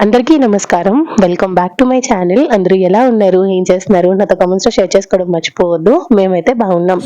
అందరికీ నమస్కారం. Welcome back to my channel అందరూ ఎలా ఉన్నారు? ఏం చేస్తున్నారు? నాతో కామెంట్స్లో షేర్ చేసుకోవడం మర్చిపోవద్దు. మేమైతే బాగున్నాం.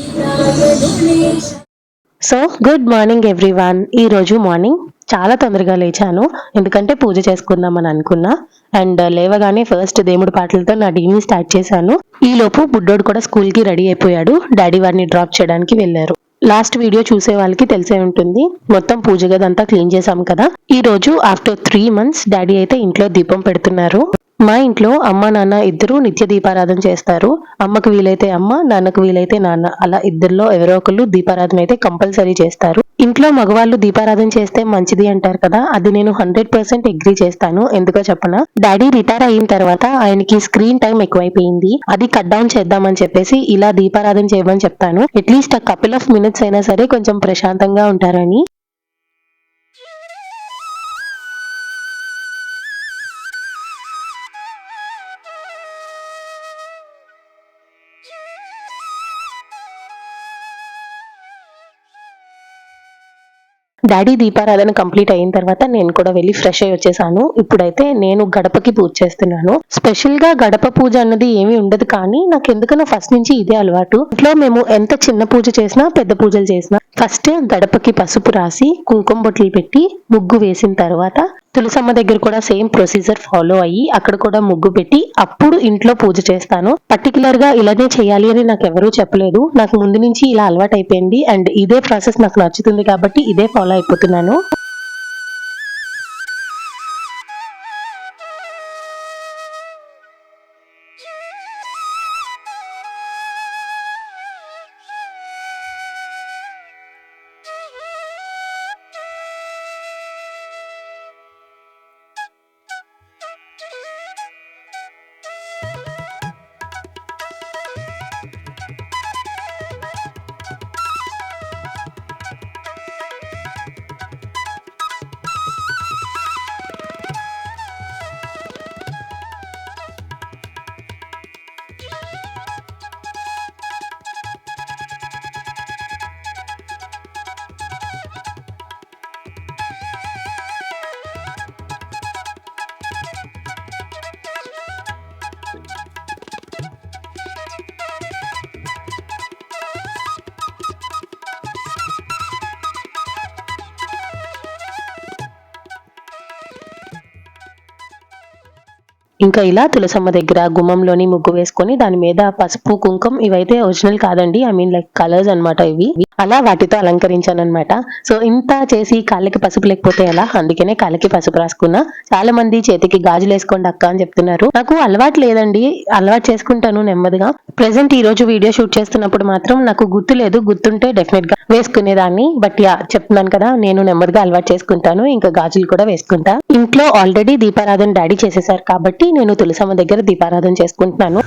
సో గుడ్ మార్నింగ్ ఎవ్రీవన్ ఈ రోజు మార్నింగ్ చాలా తొందరగా లేచాను. ఎందుకంటే పూజ చేసుకుందామని అనుకున్నా. అండ్ uh, లేవగానే ఫస్ట్ దేవుడి పాటలతో నా డీని స్టార్ట్ చేశాను. ఈలోపు బుడ్డోడు కూడా స్కూల్కి రెడీ అయిపోయాడు. డాడీ వారిని డ్రాప్ చేయడానికి వెళ్ళారు. లాస్ట్ వీడియో చూసే వాళ్ళకి తెలిసే ఉంటుంది. మొత్తం పూజ గదంతా క్లీన్ చేసాం కదా. ఈ రోజు ఆఫ్టర్ త్రీ మంత్స్ డాడీ అయితే ఇంట్లో దీపం పెడుతున్నారు. మా ఇంట్లో అమ్మ నాన్న ఇద్దరు నిత్య దీపారాధన చేస్తారు. అమ్మకు వీలైతే అమ్మ నాన్నకు వీలైతే నాన్న. అలా ఇద్దరిలో ఎవరో ఒకళ్ళు దీపారాధన అయితే కంపల్సరీ చేస్తారు. ఇంట్లో మగవాళ్ళు దీపారాధన చేస్తే మంచిది అంటారు కదా అది నేను హండ్రెడ్ పర్సెంట్ అగ్రీ చేస్తాను. ఎందుకో చెప్పనా? డాడీ రిటైర్ అయిన తర్వాత ఆయనకి స్క్రీన్ టైం ఎక్కువైపోయింది. అది కట్ డౌన్ చేద్దామని చెప్పేసి ఇలా దీపారాధన చేయమని చెప్తాను. అట్లీస్ట్ ఆ కపుల్ ఆఫ్ మినిట్స్ అయినా సరే కొంచెం ప్రశాంతంగా ఉంటారని. డాడీ దీపారాధన కంప్లీట్ అయిన తర్వాత నేను కూడా వెళ్ళి ఫ్రెష్ అయ్యి వచ్చేసాను. ఇప్పుడైతే నేను గడపకి పూజ చేస్తున్నాను. స్పెషల్గా గడప పూజ అన్నది ఏమీ ఉండదు కానీ నాకు ఎందుకనో ఫస్ట్ నుంచి ఇదే అలవాటు. ఇంట్లో మేము ఎంత చిన్న పూజ చేసినా పెద్ద పూజలు చేసినా ఫస్ట్ గడపకి పసుపు రాసి కుంకుమ బొట్లు పెట్టి ముగ్గు వేసిన తర్వాత తులసమ్మ దగ్గర కూడా సేమ్ ప్రొసీజర్ ఫాలో అయ్యి అక్కడ కూడా ముగ్గు పెట్టి అప్పుడు ఇంట్లో పూజ చేస్తాను. పర్టికులర్గా ఇలానే చేయాలి అని నాకు ఎవరూ చెప్పలేదు. నాకు ముందు నుంచి ఇలా అలవాటు అయిపోయింది అండ్ ఇదే ప్రాసెస్ నాకు నచ్చుతుంది కాబట్టి ఇదే ఫాలో అయిపోతున్నాను. ఇంకా ఇలా తులసమ్మ దగ్గర గుమ్మంలోని ముగ్గు వేసుకొని దాని మీద పసుపు కుంకుమ ఇవైతే ఒరిజినల్ కాదండి. ఐ మీన్ లైక్ కలర్స్ అన్నమాట ఇవి. అలా వాటితో అలంకరించాను సో ఇంత చేసి కాళ్ళకి పసుపు లేకపోతే ఎలా? అందుకనే కాళ్ళకి పసుపు రాసుకున్నా. చాలా మంది చేతికి గాజులు వేసుకోండి అక్క అని చెప్తున్నారు. నాకు అలవాటు లేదండి. అలవాటు చేసుకుంటాను నెమ్మదిగా. ప్రెసెంట్ ఈ రోజు వీడియో షూట్ చేస్తున్నప్పుడు మాత్రం నాకు గుర్తు లేదు. గుర్తుంటే డెఫినెట్గా వేసుకునేదాన్ని. బట్ యా చెప్తున్నాను కదా నేను నెమ్మదిగా అలవాటు చేసుకుంటాను. ఇంకా గాజులు కూడా వేసుకుంటా. ఇంట్లో ఆల్రెడీ దీపారాధన డాడీ చేసేసారు కాబట్టి నేను తులసమ్మ దగ్గర దీపారాధన చేసుకుంటున్నాను.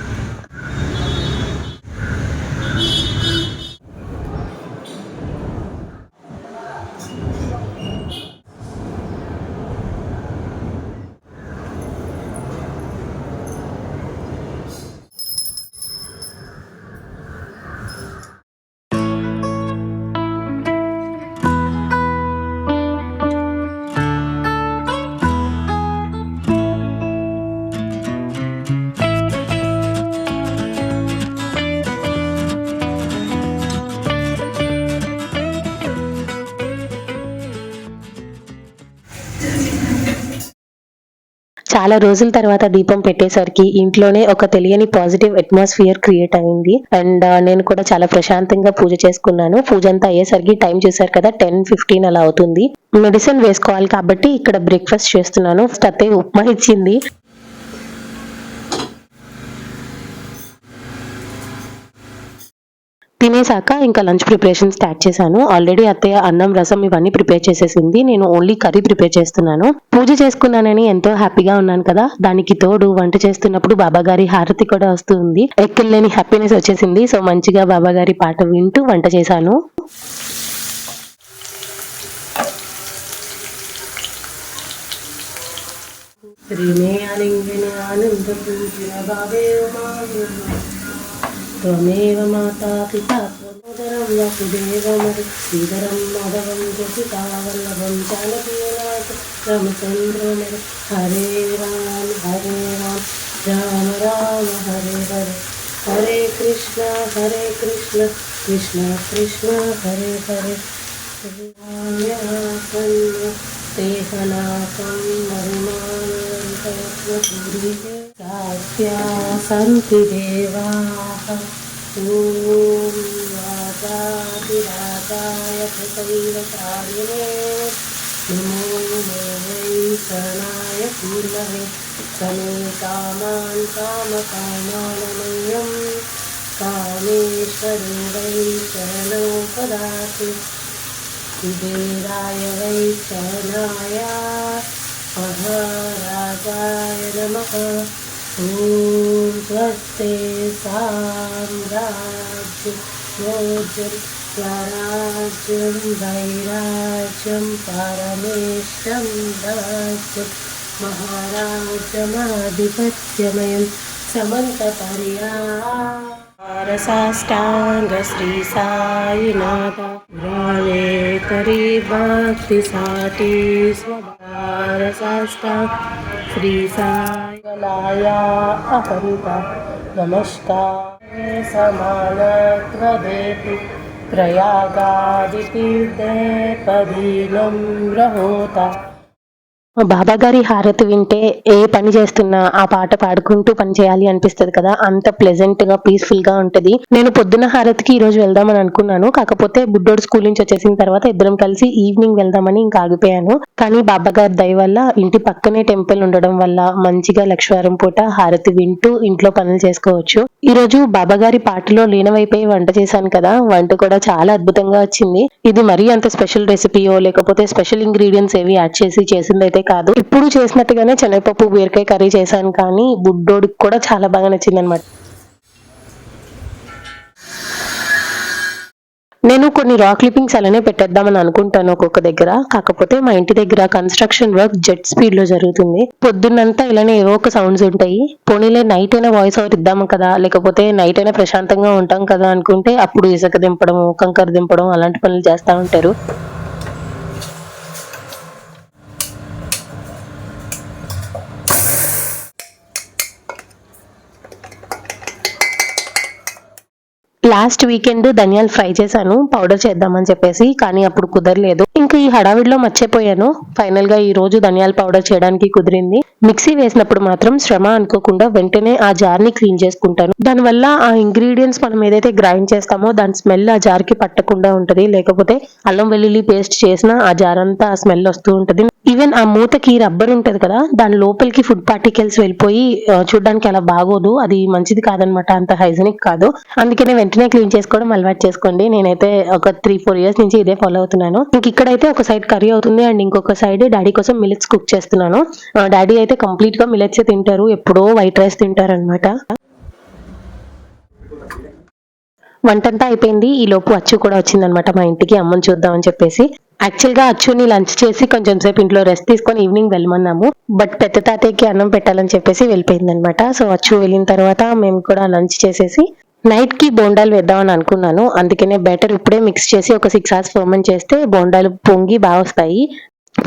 చాలా రోజుల తర్వాత దీపం పెట్టేసరికి ఇంట్లోనే ఒక తెలియని పాజిటివ్ అట్మాస్ఫియర్ క్రియేట్ అయింది. అండ్ uh, నేను కూడా చాలా ప్రశాంతంగా పూజ చేసుకున్నాను. పూజ అంతా అయ్యేసరికి టైం చూసారు కదా టెన్ ఫిఫ్టీన్ అలా అవుతుంది. మెడిసిన్ వేసుకోవాలి కాబట్టి ఇక్కడ బ్రేక్ఫాస్ట్ చేస్తున్నాను. ఫస్ట్ అత్తయ్య ఉప్మా ఇచ్చింది. తినేసాక ఇంకా లంచ్ ప్రిపరేషన్ స్టార్ట్ చేశాను. ఆల్రెడీ అత్తయ్య అన్నం రసం ఇవన్నీ ప్రిపేర్ చేసేసింది. నేను ఓన్లీ కర్రీ ప్రిపేర్ చేస్తున్నాను. పూజ చేసుకున్నానని ఎంతో హ్యాపీగా ఉన్నాను కదా. దానికి తోడు వంట చేస్తున్నప్పుడు బాబాగారి హారతి కూడా వస్తుంది. ఎక్కలేని హ్యాపీనెస్ వచ్చేసింది. సో మంచిగా బాబాగారి పాట వింటూ వంట చేశాను. శ్రీమే ఆనంద పూజిన భావేవ त्वमेव माता पिता त्वमोदरं वसुदेवमधु श्रीधरं माधवं जसिता वल्लभं जानकीनाथ हरे राम हरे राम राम राम, हरे हरे। हरे कृष्ण हरे कृष्ण कृष्ण कृष्ण, हरे हरे। तेहनाकं मरुमानन्तयत्नपुरीत्या सन्ति देवाः ॐ राजाधिराजाय कृतैव चारिणे नमो शरणाय पूर्णवे समे कामान् कामकामानमयं। कामेश्वरो वै शरणौ पदातु कुबेराय वै शरणाय। महाराजाय नमः। ॐ स्वस्ते साम्राज्यं भोजं स्वराज्यं, वैराज्यं, परमेष्टं, राज्यं, महाराजमाधिपत्यमयं समन्तपर्या साष्टाङ्ग श्री साईनाथ पुराणे करी कलाया अहंता नमस्कार समानक्रदेति प्रयागादितीर्थे पदीनं रहोता। బాబా గారి హారతి వింటే ఏ పని చేస్తున్నా ఆ పాట పాడుకుంటూ పని చేయాలి అనిపిస్తది కదా. అంత ప్లెజెంట్గా పీస్ఫుల్గా ఉంటది. నేను పొద్దున్న హారతికి ఈ రోజు వెళ్దామని అనుకున్నాను. కాకపోతే బుడ్డోడు స్కూల్ నుంచి వచ్చేసిన తర్వాత ఇద్దరం కలిసి ఈవినింగ్ వెళ్దామని ఇంకా ఆగిపోయాను. కానీ బాబా గారి దయ వల్ల ఇంటి పక్కనే టెంపుల్ ఉండడం వల్ల మంచిగా లక్షవారం పూట హారతి వింటూ ఇంట్లో పనులు చేసుకోవచ్చు. ఈ రోజు బాబా గారి పాటలో లీనమైపోయి వంట చేశాను కదా. వంట కూడా చాలా అద్భుతంగా వచ్చింది. ఇది మరీ అంత స్పెషల్ రెసిపీయో లేకపోతే స్పెషల్ ఇంగ్రీడియంట్స్ ఏవి యాడ్ చేసి చేసిందైతే కాదు. ఇప్పుడు చేసినట్టుగానే శనగపప్పు బీరకాయ కర్రీ చేశాను కానీ బుడ్డోడికి కూడా చాలా బాగా నచ్చింది అనమాట నేను కొన్ని రా క్లిప్పింగ్స్ అలానే పెట్టేద్దామని అనుకుంటాను ఒక్కొక్క దగ్గర. కాకపోతే మా ఇంటి దగ్గర కన్స్ట్రక్షన్ వర్క్ జెట్ స్పీడ్లో జరుగుతుంది. పొద్దున్నంతా ఇలానే ఏవో ఒక సౌండ్స్ ఉంటాయి. పోనీలే నైట్ అయినా వాయిస్ ఓవర్ ఇద్దాము కదా. లేకపోతే నైట్ అయినా ప్రశాంతంగా ఉంటాం కదా అనుకుంటే అప్పుడు ఇసుక దింపడం కంకర దింపడం అలాంటి పనులు చేస్తూ ఉంటారు. లాస్ట్ వీకెండ్ ధనియాలు ఫ్రై చేశాను. పౌడర్ చేద్దామని చెప్పేసి కానీ అప్పుడు కుదరలేదు. ఇంకా ఈ హడావిడిలో మర్చిపోయాను. ఫైనల్గా ఈ రోజు ధనియాల పౌడర్ చేయడానికి కుదిరింది. మిక్సీ వేసినప్పుడు మాత్రం శ్రమ అనుకోకుండా వెంటనే ఆ జార్ని క్లీన్ చేసుకుంటాను. దానివల్ల ఆ ఇంగ్రీడియంట్స్ మనం ఏదైతే గ్రైండ్ చేస్తామో దాని స్మెల్ ఆ జార్కి పట్టకుండా ఉంటది. లేకపోతే అల్లం వెల్లుల్లి పేస్ట్ చేసినా ఆ జార్ అంతా ఆ స్మెల్ వస్తూ ఉంటది. ఈవెన్ ఆ మూతకి రబ్బర్ ఉంటది కదా దాని లోపలికి ఫుడ్ పార్టికల్స్ వెళ్ళిపోయి చూడడానికి చూడ్డానికి అలా బాగోదు. అది మంచిది కాదనమాట. అంత హైజెనిక్ కాదు. అందుకనే వెంటనే క్లీన్ చేసుకోవడం అలవాటు చేసుకోండి. నేనైతే ఒక త్రీ ఫోర్ ఇయర్స్ నుంచి ఇదే ఫాలో అవుతున్నాను. ఇంక అయితే ఒక సైడ్ కర్రీ అవుతుంది అండ్ ఇంకొక సైడ్ డాడీ కోసం మిలెట్స్ కుక్ చేస్తున్నాను. డాడీ అయితే కంప్లీట్గా మిలెట్స్ తింటారు ఎప్పుడో వైట్ రైస్ తింటారు అనమాట వంటంతా అయిపోయింది. ఈ లోపు అచ్చు కూడా వచ్చిందనమాట మా ఇంటికి అమ్మని చూద్దామని చెప్పేసి. యాక్చువల్గా అచ్చుని లంచ్ చేసి కొంచెం సేపు ఇంట్లో రెస్ట్ తీసుకొని ఈవినింగ్ వెళ్ళమన్నాము. బట్ పెద్ద తాతయ్యకి అన్నం పెట్టాలని చెప్పేసి వెళ్ళిపోయింది అనమాట సో అచ్చు వెళ్ళిన తర్వాత మేము కూడా లంచ్ చేసేసి నైట్కి బోండాలు వేద్దామని అనుకున్నాను. అందుకనే బెటర్ ఇప్పుడే మిక్స్ చేసి ఒక సిక్స్ అవర్స్ ఫర్మెంట్ చేస్తే బోండాలు పొంగి బాగా వస్తాయి.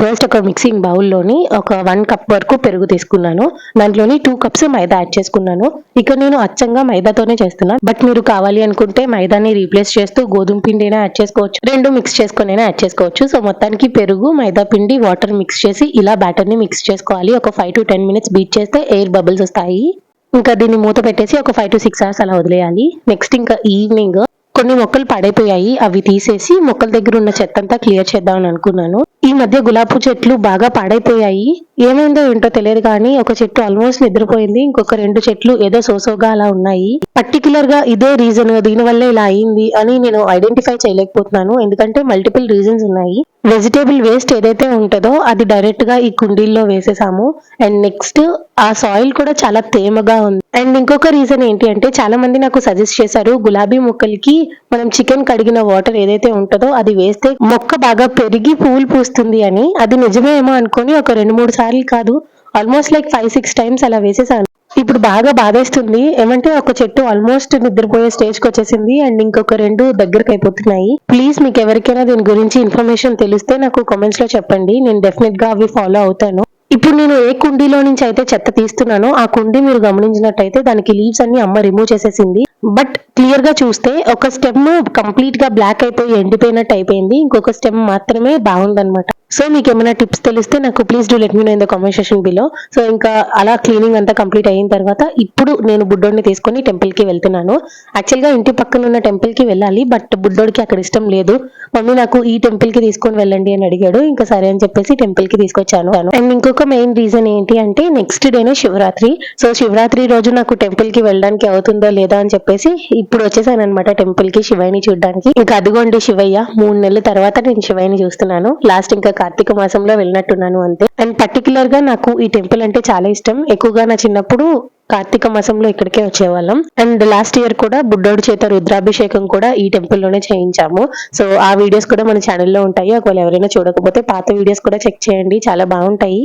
ఫస్ట్ ఒక మిక్సింగ్ బౌల్లోని ఒక వన్ కప్ వరకు పెరుగు తీసుకున్నాను. దాంట్లోని టూ కప్స్ మైదా యాడ్ చేసుకున్నాను. ఇక నేను అచ్చంగా మైదాతోనే చేస్తున్నాను బట్ మీరు కావాలి అనుకుంటే మైదాని రీప్లేస్ చేస్తూ గోధుమ పిండినా యాడ్ చేసుకోవచ్చు. రెండు మిక్స్ చేసుకొని యాడ్ చేసుకోవచ్చు. సో మొత్తానికి పెరుగు మైదా పిండి వాటర్ మిక్స్ చేసి ఇలా బ్యాటర్ని మిక్స్ చేసుకోవాలి. ఒక five to ten minutes beat చేస్తే ఎయిర్ బబుల్స్ వస్తాయి. ఇంకా దీన్ని మూత పెట్టేసి ఒక ఫైవ్ టు సిక్స్ అవర్స్ అలా వదిలేయాలి. నెక్స్ట్ ఇంకా ఈవినింగ్ కొన్ని మొక్కలు పాడైపోయాయి. అవి తీసేసి మొక్కల దగ్గర ఉన్న చెత్త అంతా క్లియర్ చేద్దామని అనుకున్నాను. ఈ మధ్య గులాబీ చెట్లు బాగా పాడైపోయాయి. ఏమైందో ఏంటో తెలియదు కానీ ఒక చెట్టు ఆల్మోస్ట్ నిద్రపోయింది. ఇంకొక రెండు చెట్లు ఏదో సోసోగా అలా ఉన్నాయి. పర్టికులర్గా ఇదే రీజన్ దీనివల్ల ఇలా అయింది అని నేను ఐడెంటిఫై చేయలేకపోతున్నాను. ఎందుకంటే మల్టిపుల్ రీజన్స్ ఉన్నాయి. వెజిటేబుల్ వేస్ట్ ఏదైతే ఉంటుందో అది డైరెక్ట్గా ఈ కుండీల్లో వేసేసాము. అండ్ నెక్స్ట్ ఆ సాయిల్ కూడా చాలా తేమగా ఉంది. అండ్ ఇంకొక రీజన్ ఏంటి అంటే చాలా మంది నాకు సజెస్ట్ చేశారు గులాబీ మొక్కలకి మనం చికెన్ కడిగిన వాటర్ ఏదైతే ఉంటుందో అది వేస్తే మొక్క బాగా పెరిగి పూలు పూస్తుంది అని. అది నిజమేమో అనుకొని ఒక రెండు మూడు సార్లు కాదు almost like five six times అలా వేసేసాను. ఇప్పుడు బాగా బాధేస్తుంది. ఏమంటే ఒక చెట్టు ఆల్మోస్ట్ నిద్రపోయే స్టేజ్కి వచ్చేసింది. అండ్ ఇంకొక రెండు దగ్గరకు అయిపోతున్నాయి. ప్లీజ్ మీకు ఎవరికైనా దీని గురించి ఇన్ఫర్మేషన్ తెలిస్తే నాకు కామెంట్స్లో చెప్పండి. నేను డెఫినెట్గా అవి ఫాలో అవుతాను. ఇప్పుడు నేను ఏ కుండీలో నుంచి అయితే చెత్త తీస్తున్నానో ఆ కుండీ మీరు గమనించినట్టయితే దానికి లీవ్స్ అన్ని అమ్మ రిమూవ్ చేసేసింది. బట్ క్లియర్గా చూస్తే ఒక స్టెమ్ కంప్లీట్గా బ్లాక్ అయిపోయి ఎండిపోయినట్టు అయిపోయింది. ఇంకొక స్టెమ్ మాత్రమే బాగుందన్నమాట. సో మీకు ఏమైనా టిప్స్ తెలిస్తే నాకు please do let me know in the comment below so ఇంకా అలా క్లీనింగ్ అంతా కంప్లీట్ అయిన తర్వాత ఇప్పుడు నేను బుడ్డోడిని తీసుకొని టెంపుల్కి వెళ్తున్నాను. యాక్చువల్గా ఇంటి పక్కన ఉన్న టెంపుల్కి వెళ్ళాలి బట్ బుడ్డోడికి అక్కడ ఇష్టం లేదు. మమ్మీ నాకు ఈ టెంపుల్కి తీసుకొని వెళ్ళండి అని అడిగాడు. ఇంకా సరే అని చెప్పేసి టెంపుల్కి తీసుకొచ్చాను అండ్ ఇంకొక మెయిన్ రీజన్ ఏంటి అంటే నెక్స్ట్ డేనే శివరాత్రి. సో శివరాత్రి రోజు నాకు టెంపుల్కి వెళ్ళడానికి అవుతుందో లేదా అని చెప్పేసి ఇప్పుడు వచ్చేసాను అనమాట టెంపుల్కి శివయ్యని చూడడానికి. ఇంకా అదిగోండి శివయ్య మూడు నెలల తర్వాత నేను శివయ్యని చూస్తున్నాను. లాస్ట్ ఇంకా కార్తీక మాసంలో వెళ్ళినట్టున్నాను అంతే. అండ్ పర్టికులర్గా నాకు ఈ టెంపుల్ అంటే చాలా ఇష్టం. ఎక్కువగా నా చిన్నప్పుడు కార్తీక మాసంలో ఇక్కడికే వచ్చేవాళ్ళం. అండ్ లాస్ట్ ఇయర్ కూడా బుడ్డోడి చేత రుద్రాభిషేకం కూడా ఈ టెంపుల్లోనే చేయించాము. సో ఆ వీడియోస్ కూడా మన ఛానల్లో ఉంటాయి. ఒకవేళ ఎవరైనా చూడకపోతే పాత వీడియోస్ కూడా చెక్ చేయండి. చాలా బాగుంటాయి.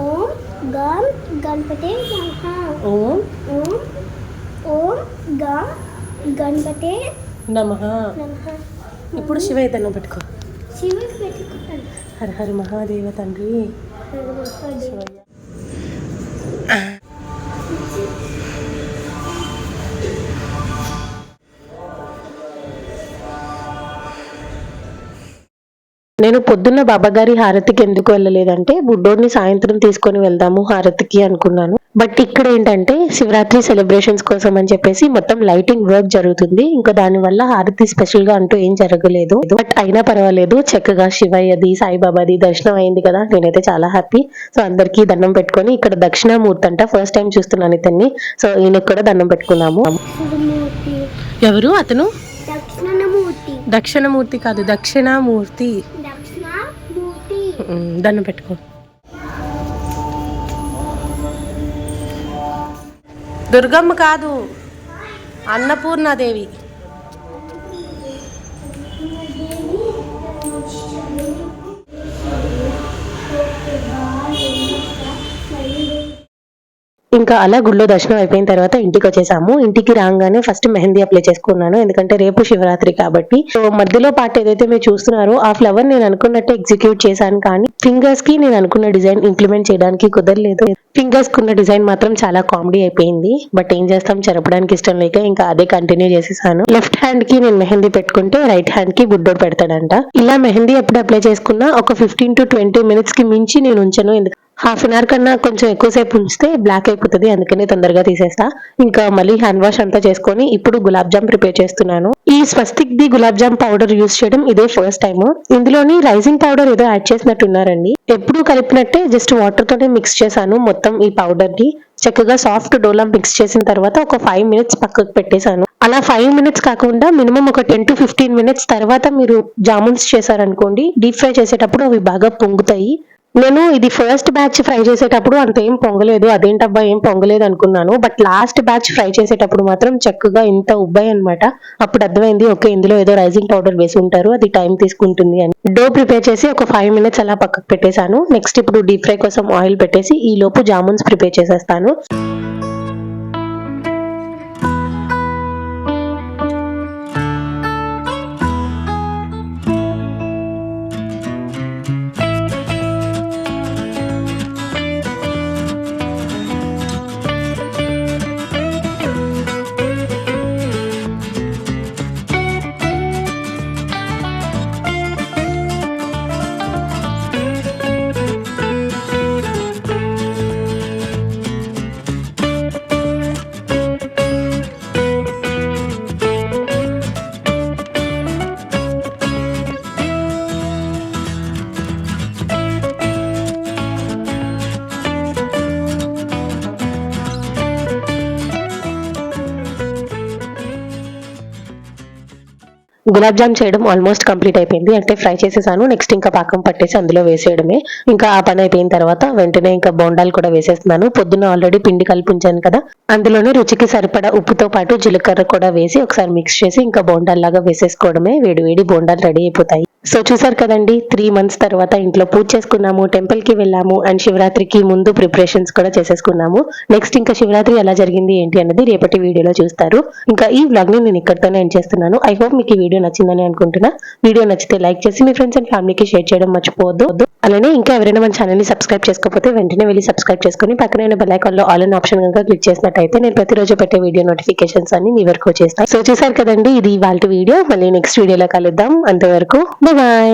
ఓం గం గణపతే నమః. ఓం ఓం గం గణపతే నమ. నమః. ఇప్పుడు శివయ్య దండం పెట్టుకో. శివ పెట్టుకుంటాను. హర హర మహాదేవ తండ్రి. నేను పొద్దున్న బాబాగారి హారతికి ఎందుకు వెళ్ళలేదంటే బుడ్డోడిని సాయంత్రం తీసుకొని వెళ్దాము హారతికి అనుకున్నాను. బట్ ఇక్కడ ఏంటంటే శివరాత్రి సెలబ్రేషన్స్ కోసం అని చెప్పేసి మొత్తం లైటింగ్ వర్క్ జరుగుతుంది. ఇంకా దాని వల్ల హారతి స్పెషల్గా అంటూ ఏం జరగలేదు. బట్ అయినా పర్వాలేదు చక్కగా శివయ్యది సాయిబాబాది దర్శనం అయింది కదా నేనైతే చాలా హ్యాపీ. సో అందరికీ దండం పెట్టుకొని ఇక్కడ దక్షిణామూర్తి అంట ఫస్ట్ టైం చూస్తున్నాను ఇతన్ని. సో ఈయనకి కూడా దండం పెట్టుకున్నాము. ఎవరు? అతను? దక్షిణమూర్తి కాదు దక్షిణమూర్తి. దండం పెట్టుకో. దుర్గమ్మ కాదు అన్నపూర్ణాదేవి. ఇంకా అలా గుళ్ళో దర్శనం అయిపోయిన తర్వాత ఇంటికి వచ్చేసాము. ఇంటికి రాగానే ఫస్ట్ మెహందీ అప్లై చేసుకున్నాను. ఎందుకంటే రేపు శివరాత్రి కాబట్టి. సో మధ్యలో పార్ట్ ఏదైతే మీరు చూస్తున్నారో ఆ ఫ్లవర్ నేను అనుకున్నట్టు ఎగ్జిక్యూట్ చేశాను కానీ ఫింగర్స్కి నేను అనుకున్న డిజైన్ ఇంప్లిమెంట్ చేయడానికి కుదరలేదు. ఫింగర్స్ కున్న డిజైన్ మాత్రం చాలా కామెడీ అయిపోయింది. బట్ ఏం చేస్తాం? చెరపడానికి ఇష్టం లేక ఇంకా అదే కంటిన్యూ చేసేసాను. లెఫ్ట్ హ్యాండ్కి నేను మెహందీ పెట్టుకుంటే రైట్ హ్యాండ్కి బుడ్డోడు పెడతాడంట. ఇలా మెహందీ ఎప్పుడు అప్లై చేసుకున్నా ఒక ఫిఫ్టీన్ టు ట్వంటీ మినిట్స్కి మించి నేను ఉంచను. ఎందుకంటే హాఫ్ అన్ అవర్ కన్నా కొంచెం ఎక్కువసేపు ఉంచితే బ్లాక్ అయిపోతుంది అందుకనే తొందరగా తీసేస్తా. ఇంకా మళ్ళీ హ్యాండ్ వాష్ అంతా చేసుకొని ఇప్పుడు గులాబ్ జామ్ ప్రిపేర్ చేస్తున్నాను. ఈ Swastik the gulab jam powder use చేయడం ఇదే ఫస్ట్ టైం ఇందులోని రైజింగ్ పౌడర్ ఏదో యాడ్ చేసినట్టున్నారండి. ఎప్పుడు కలిపినట్టే జస్ట్ వాటర్ తోనే మిక్స్ చేశాను మొత్తం ఈ పౌడర్ని. చక్కగా సాఫ్ట్ డోలా మిక్స్ చేసిన తర్వాత ఒక ఫైవ్ మినిట్స్ పక్కకు పెట్టేశాను. అలా ఫైవ్ మినిట్స్ కాకుండా మినిమం ఒక టెన్ టు ఫిఫ్టీన్ మినిట్స్ తర్వాత మీరు జామున్స్ చేశారనుకోండి డీప్ ఫ్రై చేసేటప్పుడు అవి బాగా పొంగుతాయి. నేను ఇది ఫస్ట్ బ్యాచ్ ఫ్రై చేసేటప్పుడు అంత ఏం పొంగలేదు అదేంటబ్బా ఏం పొంగలేదు అనుకున్నాను. బట్ లాస్ట్ బ్యాచ్ ఫ్రై చేసేటప్పుడు మాత్రం చక్కగా ఇంత ఉబ్బాయి అనమాట అప్పుడు అర్థమైంది ఓకే ఇందులో ఏదో రైజింగ్ పౌడర్ వేసి ఉంటారు అది టైం తీసుకుంటుంది అని. డో ప్రిపేర్ చేసి ఒక ఫైవ్ మినిట్స్ అలా పక్కకు పెట్టేశాను. నెక్స్ట్ ఇప్పుడు డీప్ ఫ్రై కోసం ఆయిల్ పెట్టేసి ఈ లోపు జామున్స్ ప్రిపేర్ చేసేస్తాను. గులాబ్ జామ్ చేయడం ఆల్మోస్ట్ కంప్లీట్ అయిపోయింది. అంటే ఫ్రై చేసేసాను నెక్స్ట్ ఇంకా పాకం పట్టేసి అందులో వేసేయడమే. ఇంకా ఆ పని అయిపోయిన తర్వాత వెంటనే ఇంకా బోండాలు కూడా వేసేస్తున్నాను. పొద్దున ఆల్రెడీ పిండి కలిపి ఉంచాను కదా. అందులోనే రుచికి సరిపడా ఉప్పుతో పాటు జీలకర్ర కూడా వేసి ఒకసారి మిక్స్ చేసి ఇంకా బోండాల్లాగా వేసేసుకోవడమే. వేడి వేడి బోండాలు రెడీ అయిపోతాయి. సో చూసారు కదండి త్రీ మంత్స్ తర్వాత ఇంట్లో పూజ చేసుకున్నాము టెంపుల్కి వెళ్ళాము అండ్ శివరాత్రికి ముందు ప్రిపరేషన్స్ కూడా చేసేసుకున్నాము. నెక్స్ట్ ఇంకా శివరాత్రి ఎలా జరిగింది ఏంటి అనేది రేపటి వీడియోలో చూస్తారు. ఇంకా ఈ వ్లాగ్ని నేను ఇక్కడితోనే ఎండ్ చేస్తున్నాను. ఐ హోప్ మీకు ఈ వీడియో నచ్చిందని అనుకుంటున్నా. వీడియో నచ్చితే లైక్ చేసి మీ ఫ్రెండ్స్ అండ్ ఫ్యామిలీకి షేర్ చేయడం మర్చిపోవద్దు. అలానే ఇంకా ఎవరైనా మన ఛానల్ని సబ్స్క్రైబ్ చేసుకోకపోతే వెంటనే వెళ్ళి సబ్స్క్రైబ్ చేసుకుని పక్కన ఉన్న ఆల్ అన్ ఆప్షన్ కనుక క్లిక్ చేసినట్టయితే నేను ప్రతిరోజు పెట్టే వీడియో నోటిఫికేషన్స్ అన్ని మీ వరకు చేస్తాను సో చూసారు కదండి ఇది వాళ్ళ వీడియో. మళ్ళీ నెక్స్ట్ వీడియోలో కలుద్దాం. అంతవరకు Bye.